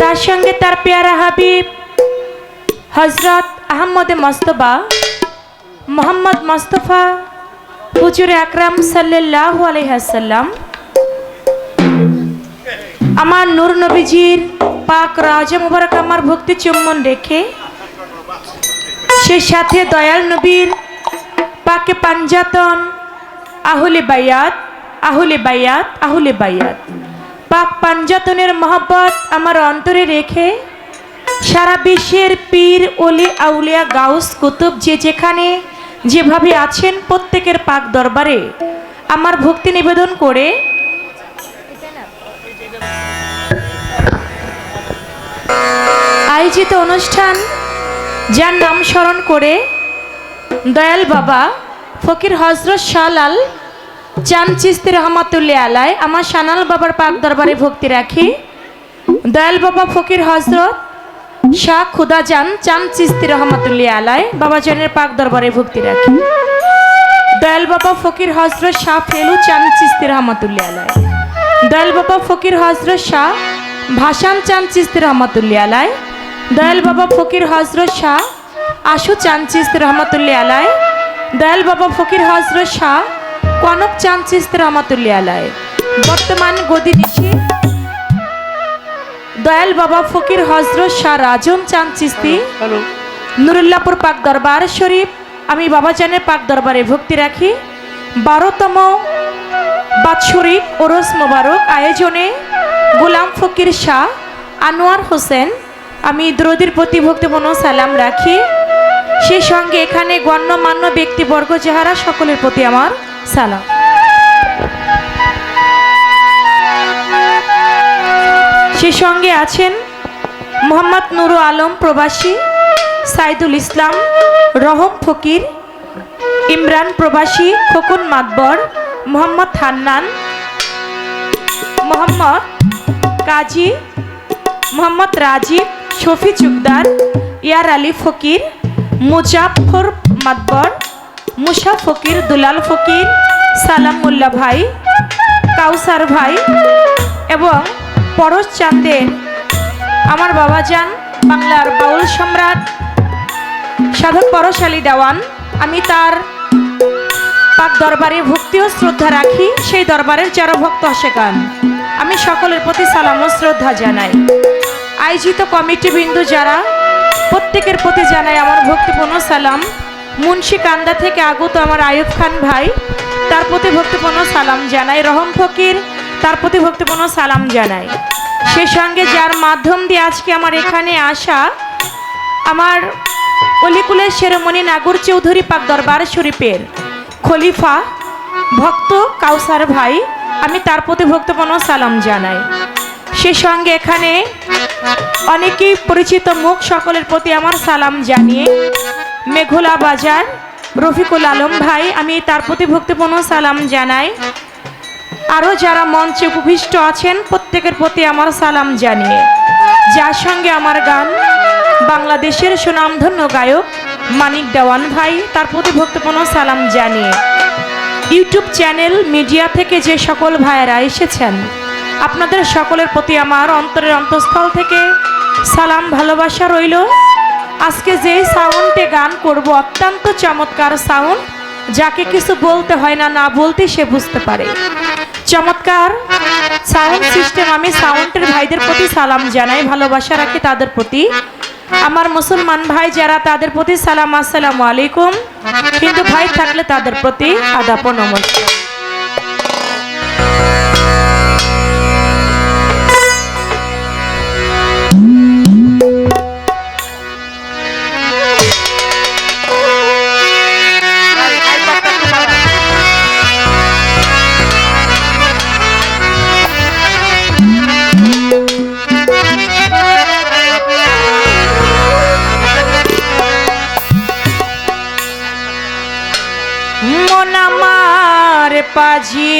তার সঙ্গে তার পেয়ারা হাবিব, হজরত আহমদে মস্তবা মোহাম্মদ মোস্তফা, হুজুর আকরাম সাল্লাহ আলহাসাল্লাম আমার নূর নবীজির পাক রাজা মুবারক আমার ভক্তি চুম্বন রেখে, সে সাথে দয়াল নবীর পাকে পাঞ্জাতন, আহুলে বায়াত আহুলে বায়াত আহুলে বায়াত। পাক পাঞ্জাতনের মহব্বত আমার অন্তরে রেখে, সারা বিশ্বের পীর অলি আউলিয়া, গাউস, কুতুব, যে যেখানে যেভাবে আছেন প্রত্যেকের পাক দরবারে আমার ভক্তি নিবেদন করে। আয়োজিত অনুষ্ঠান যার নাম স্মরণ করে দয়াল বাবা ফকির হজরত শালাল চান চিস্তি রহমতুল্লাহ আলাই আমার সানাল বাবার পাক দরবারে ভক্তি রাখি। দয়াল বাবা ফকির হজরত শাহ খুদা জান চান চিস্তি রহমতুল্লাহ আলাই বাবা জানের পাক দরবারে ভক্তি রাখি। দয়াল বাবা ফকির হজরত শাহ ফেলু চান চিস্তি রহমতুল্লাহ আলাই দয়াল বাবা ফকির হজরত শাহ ভাসান চান চিস্তি রহমতুল্লাহ আলাই দয়াল বাবা ফকির হজরত শাহ আশু চান চিস্তি রহমতুল্লাহ আলাই দয়াল বাবা ফকির হজরত শাহ কনক চান চিস্তি রহমতুল্লাহ আলাই বর্তমান গদি নিশি। দয়াল বাবা ফকির হজরত শাহ রাজন চান চিস্তি নুরুল্লাপুর পাক দরবার শরীফ। আমি বাবাজানের পাক দরবারে ভক্তি রাখি। বারোতম বাৎসরিক ওরস মোবারক আয়োজনে গোলাম ফকির শাহ আনোয়ার হোসেন আমি দ্রোদির প্রতি ভক্তিপূর্ণ সালাম রাখি। সেই সঙ্গে এখানে গণ্যমান্য ব্যক্তিবর্গ যাহারা সকলের প্রতি আমার সালাম। সে সঙ্গে আছেন মোহাম্মদ নুরু আলম প্রবাসী, সাইদুল ইসলাম, রহম ফকির, ইমরান প্রবাসী, খোকন মাতবর, মোহাম্মদ হান্নান, মোহাম্মদ কাজী, মোহাম্মদ রাজীব শফি চুকদার, ইয়ার আলী ফকির মুজাফর মাতবর মুসা ফকির, দুলাল ফকির, সালাম মোল্লা ভাই, কাউসার ভাই এবং পরশ চান্দের আমার বাবা যান বাংলার বাউল সম্রাট, সাধক পরশালী দেওয়ান। আমি তার পাক দরবারে ভক্তি ও শ্রদ্ধা রাখি, সেই দরবারের যারা ভক্ত আশেকান আমি সকলের প্রতি সালাম ও শ্রদ্ধা জানাই। আয়োজিত কমিটি বিন্দু যারা, প্রত্যেকের প্রতি জানাই আমার ভক্তিপূর্ণ সালাম। মুন্সি কান্দা থেকে আগত আমার আয়ুব খান ভাই, তার প্রতি ভক্তিপূর্ণ সালাম জানাই। রহম ফকির, তার প্রতি ভক্তিপূর্ণ সালাম জানাই। সে সঙ্গে যার মাধ্যম দিয়ে আজকে আমার এখানে আসা আমার অলিকুলের শেরমণি নাগর চৌধুরী পাক দরবার শরীফের খলিফা ভক্ত কাউসার ভাই, আমি তার প্রতি ভক্তপূর্ণ সালাম জানাই। সে সঙ্গে এখানে অনেকেই পরিচিত মুখ, সকলের প্রতি আমার সালাম জানিয়ে মেঘোলা বাজার। রফিকুল আলম ভাই, আমি তার প্রতি ভক্তিপূর্ণ সালাম জানাই। আরও যারা মঞ্চে উপবিষ্ট আছেন, প্রত্যেকের প্রতি আমার সালাম জানিয়ে। যার সঙ্গে আমার গান, বাংলাদেশের সুনামধন্য গায়ক মানিক দেওয়ান ভাই, তার প্রতি ভক্তিপূর্ণ সালাম জানিয়ে। ইউটিউব চ্যানেল মিডিয়া থেকে যে সকল ভাইয়েরা এসেছেন, আপনাদের সকলের প্রতি আমার অন্তরের অন্তঃস্থল থেকে সালাম, ভালোবাসা রইল। আজকে যে সাউন্ডে গান করব, অত্যন্ত চমৎকার সাউন্ড। যাকে কিছু বলতে হয় না না বলতে সে বুঝতে পারে। চমৎকার সাউন্ড সিস্টেম, আমি সাউন্ডের ভাইদের প্রতি সালাম জানাই, ভালোবাসা রাখি তাদের প্রতি। আমার মুসলমান ভাই যারা, তাদের প্রতি সালাম, আসসালামু আলাইকুম। কিন্তু ভাই থাকলে তাদের প্রতি আদাপ নমস্কার। পাজি।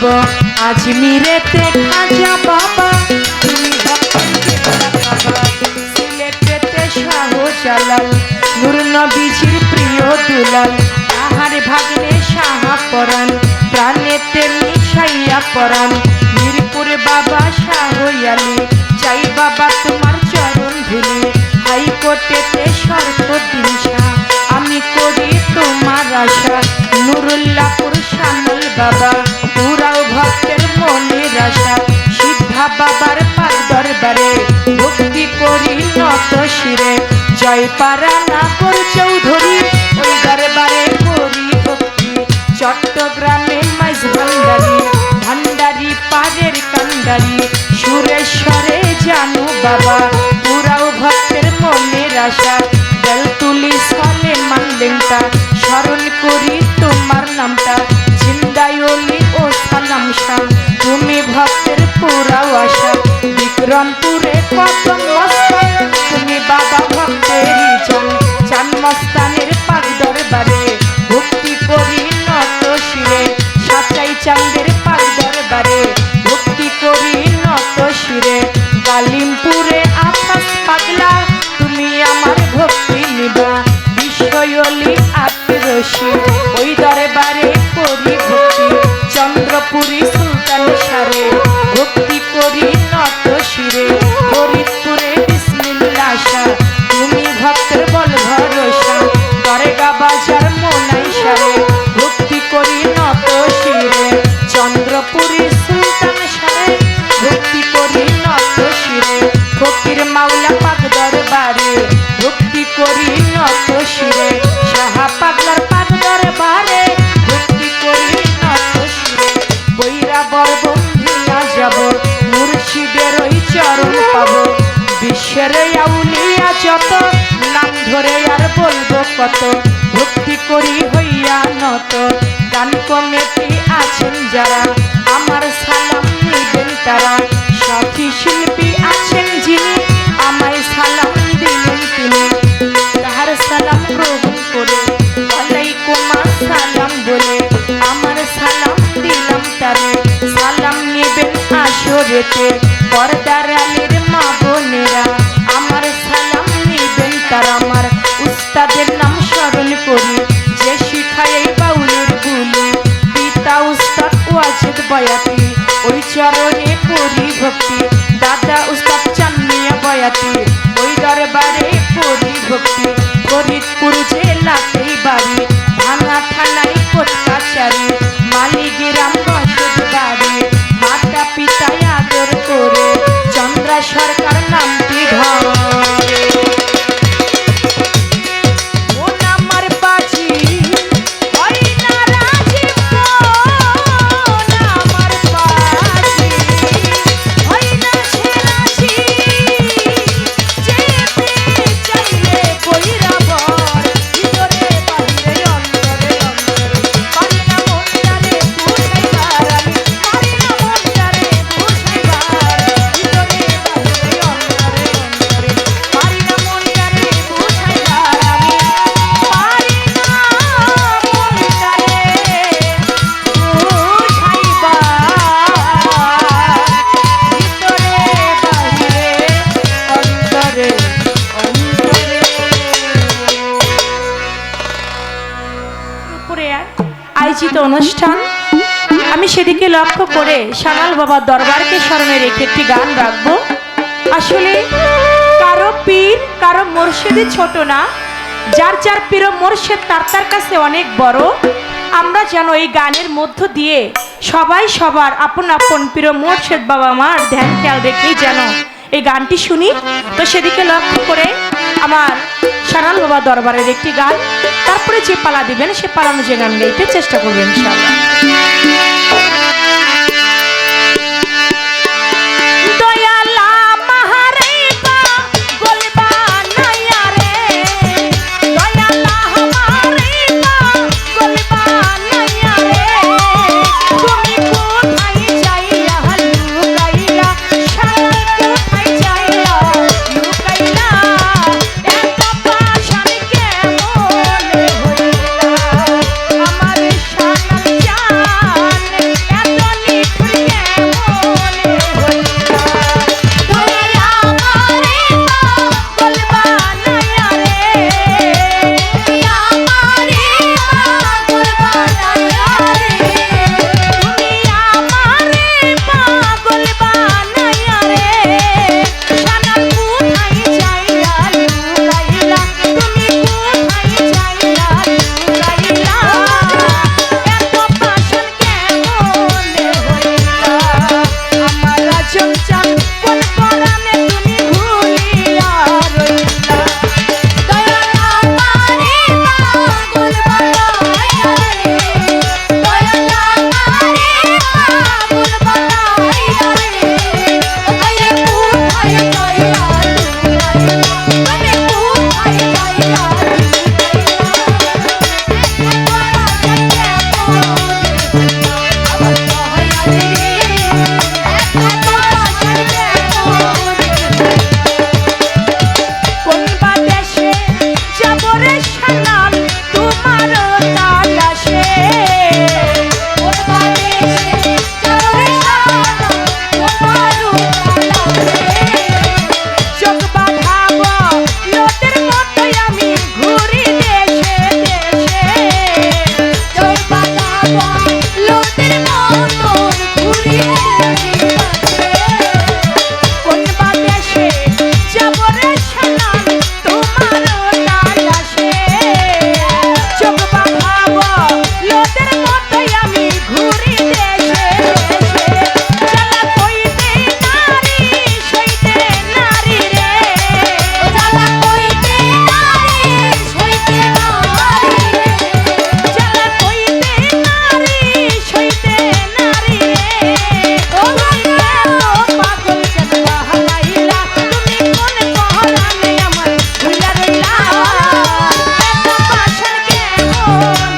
পাব আজমিরেতে খাজা বাবা। সিলেটেতে শাহ জালাল নূর নবীজির প্রিয় দুলাল। তাহার ভাগ্নে শাহ পরাণ মিরপুরে বাবা শাহয়ালি চাই বাবা তোমার চরণ ধুলি হাইকোর্টেতে সর্ব দিনসা আমি করি তোমার আশা। নুরুল্লাহপুর শ্যামল বাবা। আশা সিদ্ধা বাবার পাক দরবারে, ভক্তি করি নত শিরে। জয় পারা না কর চৌধুরী, ওই দরবারে করি ভক্তি। চট্টগ্রামে মাইজ ভান্ডারি ভান্ডারি পারের কান্ডারি সুরেশ্বরে জানু বাবা, পুরাও ভক্তের মনের আশা। বেলতুলি সালে মানলেনটা পর্দার আলীর মা বোনেরা, আমার সালাম নেবেন যে ওই চরণে করি ভক্তি। দাদা উস্তাদ চান্নিয়া বয়াতি, ওই দরবারে করি ভক্তি। ফরিদপুর জেলাতেই করে সানাল বাবার দরবারকে স্মরণে রেখে একটি গান রাখব। আসলে কারও পীর, কারও মোর্শেদই ছোট না। যার যার প্রিয় মোর্শেদ, তার তার কাছে অনেক বড়। আমরা যেন এই গানের মধ্য দিয়ে সবাই সবার আপন আপন প্রিয় মোর্শেদ বাবা মার ধ্যান, খেয়াল রেখেই যেন এই গানটি শুনি। তো সেদিকে লক্ষ্য করে আমার সানাল বাবা দরবারের একটি গান। তারপরে যে পালা দিবেন, সে পালানো যে গান গাইতে চেষ্টা করবেন ইনশাআল্লাহ।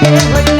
Yeah.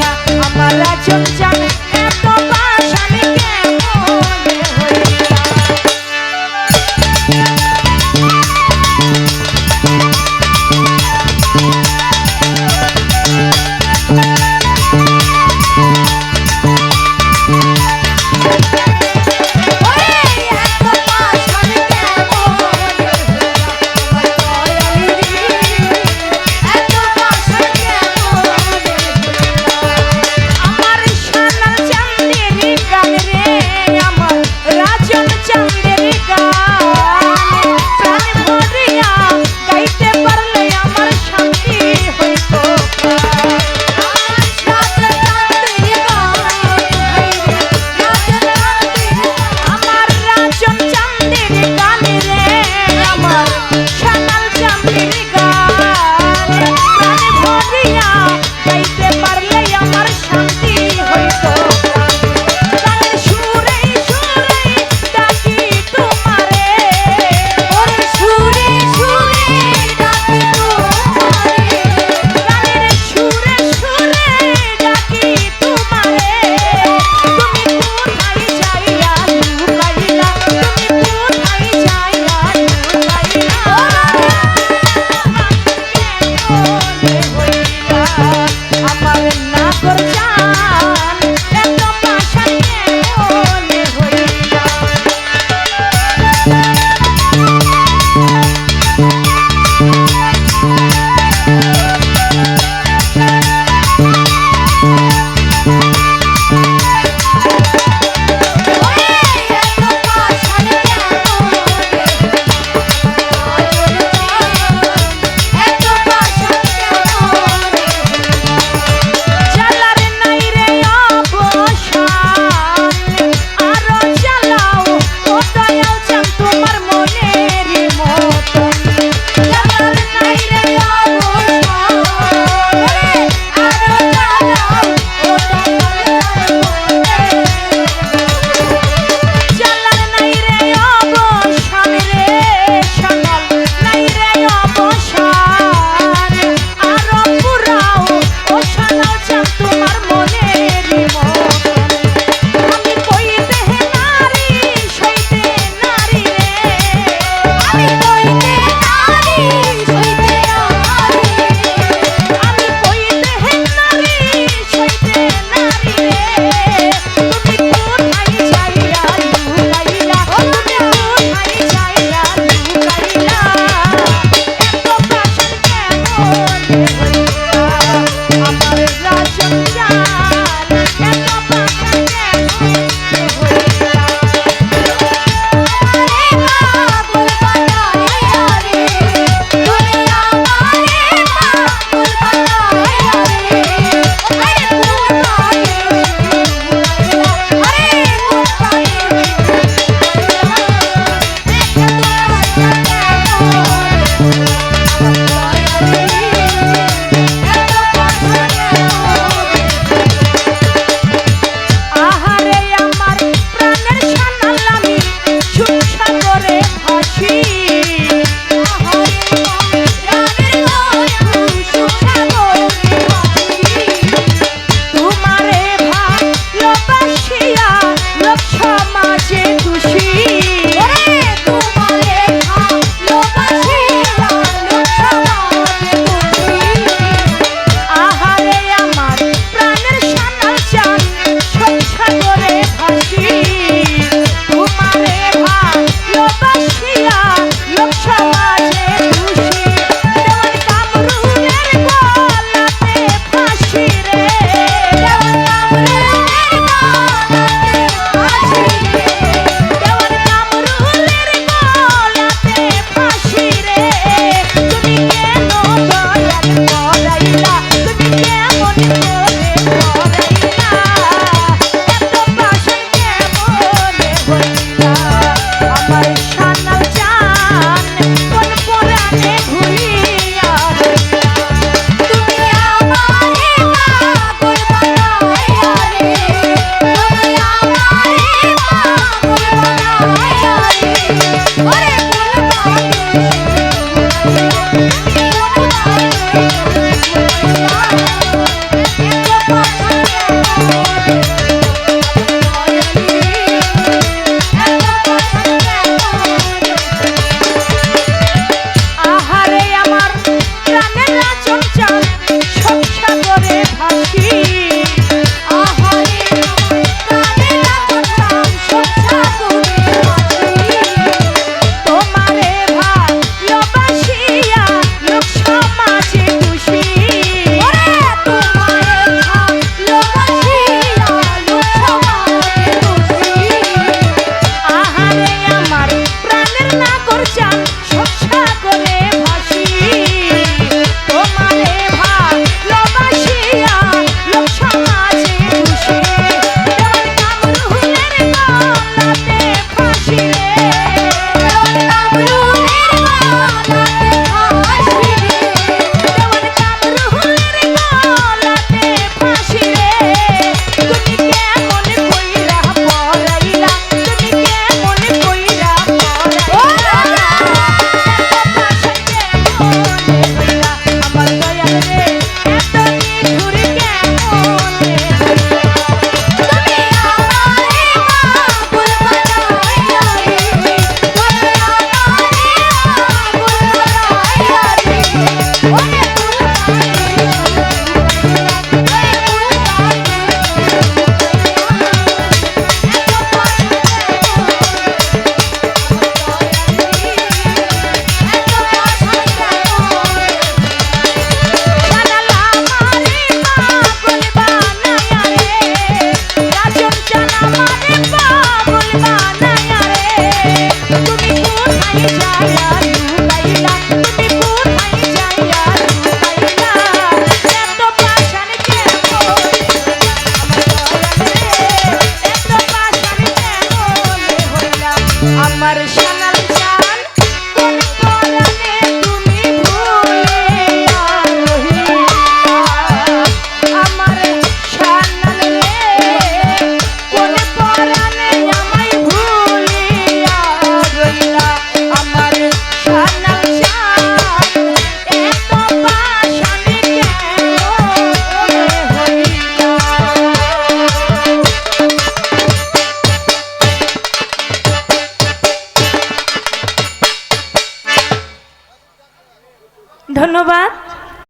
Thank.